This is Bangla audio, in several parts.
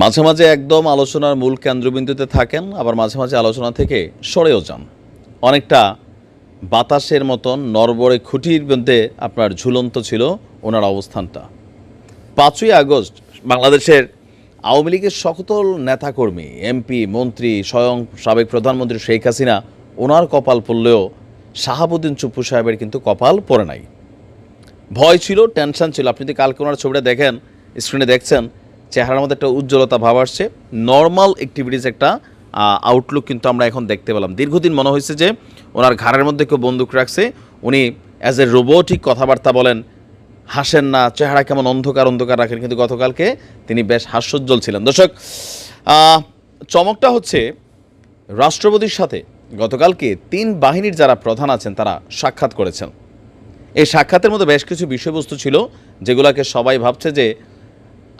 মাঝে মাঝে একদম আলোচনার মূল কেন্দ্রবিন্দুতে থাকেন, আবার মাঝে মাঝে আলোচনা থেকে সরেও যান। অনেকটা বাতাসের মতন নরবরে খুঁটির মধ্যে আপনার ঝুলন্ত ছিল ওনার অবস্থানটা। পাঁচই আগস্ট বাংলাদেশের আওয়ামী লীগের সকল নেতাকর্মী, এমপি, মন্ত্রী, স্বয়ং সাবেক প্রধানমন্ত্রী শেখ হাসিনা, ওনার কপাল পড়লেও শাহাবুদ্দিন চুপ্পু সাহেবের কিন্তু কপাল পড়ে নাই। ভয় ছিল, টেনশন ছিল। আপনি যদি কালকে ওনার ছবিটা দেখেন স্ক্রিনে দেখছেন চেহারার মধ্যে একটা উজ্জ্বলতা ভাব আসছে। নর্মাল অ্যাক্টিভিটিস একটা আউটলুক কিন্তু আমরা এখন দেখতে পেলাম। দীর্ঘদিন মনে হয়েছে যে ওনার ঘাড়ের মধ্যে কেউ বন্দুক রাখছে। উনি অ্যাজ এ রোবোটিক কথাবার্তা বলেন, হাসেন না, চেহারা কেমন অন্ধকার অন্ধকার রাখেন। কিন্তু গতকালকে তিনি বেশ হাস্যোজ্জ্বল ছিলেন। দর্শক চমকটা হচ্ছে রাষ্ট্রপতির সাথে গতকালকে তিন বাহিনীর যারা প্রধান আছেন, তারা সাক্ষাৎ করেছেন। এই সাক্ষাতের মধ্যে বেশ কিছু বিষয়বস্তু ছিল, যেগুলোকে সবাই ভাবছে যে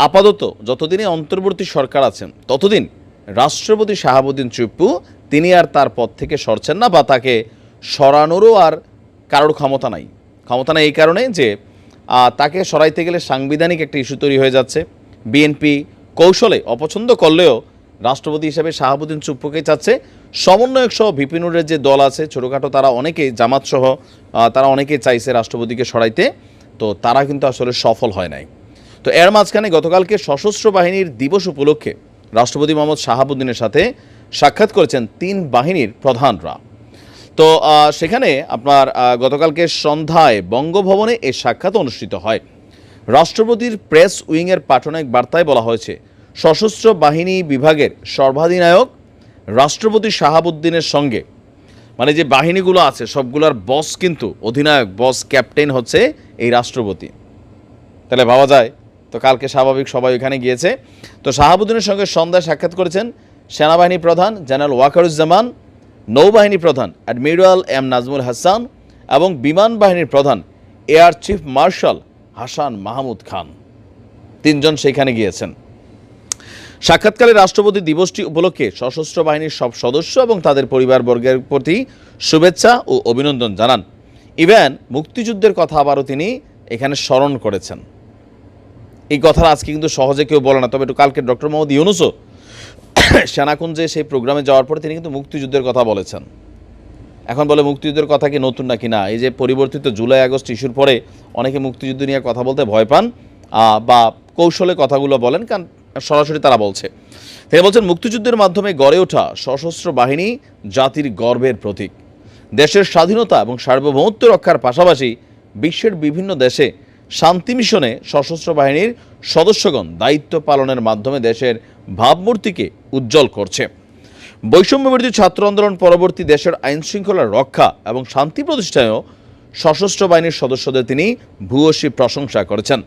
আপাতত যতদিনে অন্তর্বর্তী সরকার আছেন, ততদিন রাষ্ট্রপতি শাহাবুদ্দিন চুপ্পু, তিনি আর তার পদ থেকে সরছেন না বা তাকে সরানোরও আর কারোর ক্ষমতা নাই। ক্ষমতা নাই এই কারণে যে তাকে সরাইতে গেলে সাংবিধানিক একটা ইস্যু তৈরি হয়ে যাচ্ছে। বিএনপি কৌশলে অপছন্দ করলেও রাষ্ট্রপতি হিসেবে শাহাবুদ্দিন চুপ্পুকে চাচ্ছে। সমন্বয়ক সহ বিপিনুরের যে দল আছে, ছোটোখাটো তারা অনেকেই জামাত সহ তারা অনেকেই চাইছে রাষ্ট্রপতিকে সরাইতে। তো তারা কিন্তু আসলে সফল হয় নাই। তো এর মাঝখানে গতকালকে সশস্ত্র বাহিনীর দিবস উপলক্ষে রাষ্ট্রপতি মোহাম্মদ শাহাবুদ্দিনের সাথে সাক্ষাৎ করেছেন তিন বাহিনীর প্রধানরা। তো সেখানে আপনার গতকালকে সন্ধ্যায় বঙ্গভবনে এই সাক্ষাৎ অনুষ্ঠিত হয়। রাষ্ট্রপতির প্রেস উইংয়ের পাঠানো এক বার্তায় বলা হয়েছে, সশস্ত্র বাহিনী বিভাগের সর্বাধিনায়ক রাষ্ট্রপতি শাহাবুদ্দিনের সঙ্গে মানে যে বাহিনীগুলো আছে, সবগুলোর বস কিন্তু অধিনায়ক, বস ক্যাপ্টেন হচ্ছে এই রাষ্ট্রপতি। তাহলে ভাবা যায় তো কালকে স্বাভাবিক সবাই ওখানে গিয়েছে। তো শাহাবুদ্দিনের সঙ্গে সন্ধ্যায় সাক্ষাৎ করেছেন সেনাবাহিনী প্রধান জেনারেল ওয়াকারুজ্জামান, নৌবাহিনী প্রধান অ্যাডমিরাল এম নাজমুল হাসান এবং বিমান বাহিনীর প্রধান air chief marshal Hasan Mahmud Khan. তিনজন সেখানে গিয়েছেন। সাক্ষাৎকালে রাষ্ট্রপতি দিবসটি উপলক্ষে সশস্ত্র বাহিনীর সব সদস্য এবং তাদের পরিবারবর্গের প্রতি শুভেচ্ছা ও অভিনন্দন জানান। ইভেন মুক্তিযুদ্ধের কথা আবারও তিনি এখানে স্মরণ করেছেন। এই কথাটা আজকে কিন্তু সহজে কেউ বলে না। তবে একটু কালকে ডক্টর মোহাম্মদ ইউনুসও সেনাকুঞ্জে সেই প্রোগ্রামে যাওয়ার পরে তিনি কিন্তু মুক্তিযুদ্ধের কথা বলেছেন। এখন বলে মুক্তিযুদ্ধের কথা কি নতুন নাকি না? এই যে পরিবর্তিত জুলাই, আগস্ট ইস্যুর পরে অনেকে মুক্তিযুদ্ধ নিয়ে কথা বলতে ভয় পান বা কৌশলে কথাগুলো বলেন, কারণ সরাসরি তারা বলছে। তিনি বলছেন, মুক্তিযুদ্ধের মাধ্যমে গড়ে ওঠা সশস্ত্র বাহিনী জাতির গর্বের প্রতীক। দেশের স্বাধীনতা এবং সার্বভৌমত্ব রক্ষার পাশাপাশি বিশ্বের বিভিন্ন দেশে শান্তি মিশনে সশস্ত্র বাহিনীর সদস্যগণ দায়িত্ব পালনের মাধ্যমে দেশের ভাবমূর্তিকে উজ্জ্বল করছে। বৈষম্যবিরোধী ছাত্র আন্দোলন পরবর্তী দেশের আইন শৃঙ্খলা রক্ষা এবং শান্তি প্রতিষ্ঠায়ও সশস্ত্র বাহিনীর সদস্যদের তিনি ভূয়সী প্রশংসা করেছেন।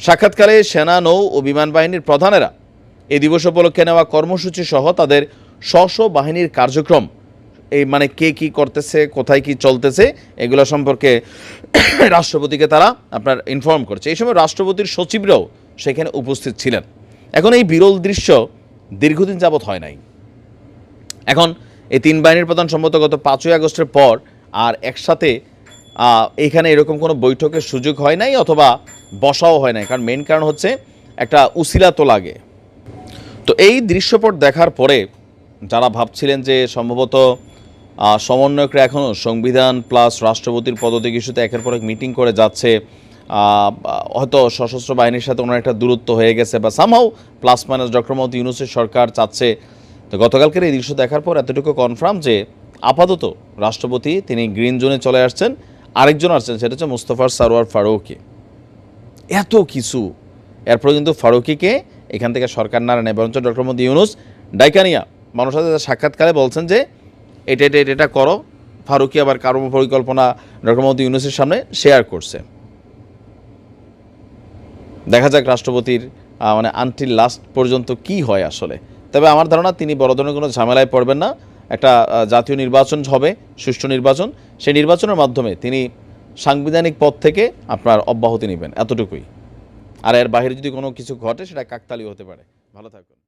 সাক্ষাৎকালে সেনা, নৌ ও বিমান বাহিনীর প্রধানেরা এই দিবস উপলক্ষে নেওয়া কর্মসূচি সহ তাদের স্ব বাহিনীর কার্যক্রম এই মানে কে কি করতেছে, কোথায় কি চলতেছে, এগুলো সম্পর্কে রাষ্ট্রপতিকে তারা আপনার ইনফর্ম করছে। এই সময় রাষ্ট্রপতির সচিবরাও সেখানে উপস্থিত ছিলেন। এখন এই বিরল দৃশ্য দীর্ঘদিন যাবৎ হয় নাই। এখন এই তিন বাহিনীর প্রধান সম্ভবত গত পাঁচই আগস্টের পর আর একসাথে এখানে এরকম কোনো বৈঠকের সুযোগ হয় নাই অথবা বসাও হয় নাই। কারণ মেন কারণ হচ্ছে একটা উসিলা তো লাগে। তো এই দৃশ্যপট দেখার পরে যারা ভাবছিলেন যে সম্ভবত সমন্বয়করা এখনও সংবিধান প্লাস রাষ্ট্রপতির পদত্যাগ ইস্যুতে একের পর এক মিটিং করে যাচ্ছে। হয়তো সশস্ত্র বাহিনীর সাথে ওনার একটা দূরত্ব হয়ে গেছে বা somehow plus minus doctor Mohammad ইউনুসের সরকার চাচ্ছে। তো গতকালকের এই দৃশ্য দেখার পর এতটুকু কনফার্ম যে আপাতত রাষ্ট্রপতি তিনি গ্রিন জোনে চলে আসছেন, আরেকজন আসছেন, সেটা হচ্ছে মুস্তফার সারোয়ার ফারুকি। এত কিছু। এরপর কিন্তু ফারুকিকে এখান থেকে সরকার না নেয়, বরঞ্চ ডক্টর মোদী ইউনুস ডাইকানিয়া, মানুষের সাক্ষাৎকারে বলছেন যে এটা এটা এটা করো। ফারুকি আবার কর্ম পরিকল্পনা ডক্টর মোদী ইউনুসের সামনে শেয়ার করছে। দেখা যাক রাষ্ট্রপতির মানে আনটিল লাস্ট পর্যন্ত কি হয় আসলে। তবে আমার ধারণা তিনি বড় ধরনের কোনো ঝামেলায় পড়বেন না। একটা জাতীয় নির্বাচন হবে, সুষ্ঠু নির্বাচন। সেই নির্বাচনের মাধ্যমে তিনি সাংবিধানিক পদ থেকে আপনার অব্যাহতি নেবেন, এতটুকুই। আর এর বাইরে যদি কোনো কিছু ঘটে, সেটা কাকতালীয় হতে পারে। ভালো থাকুন।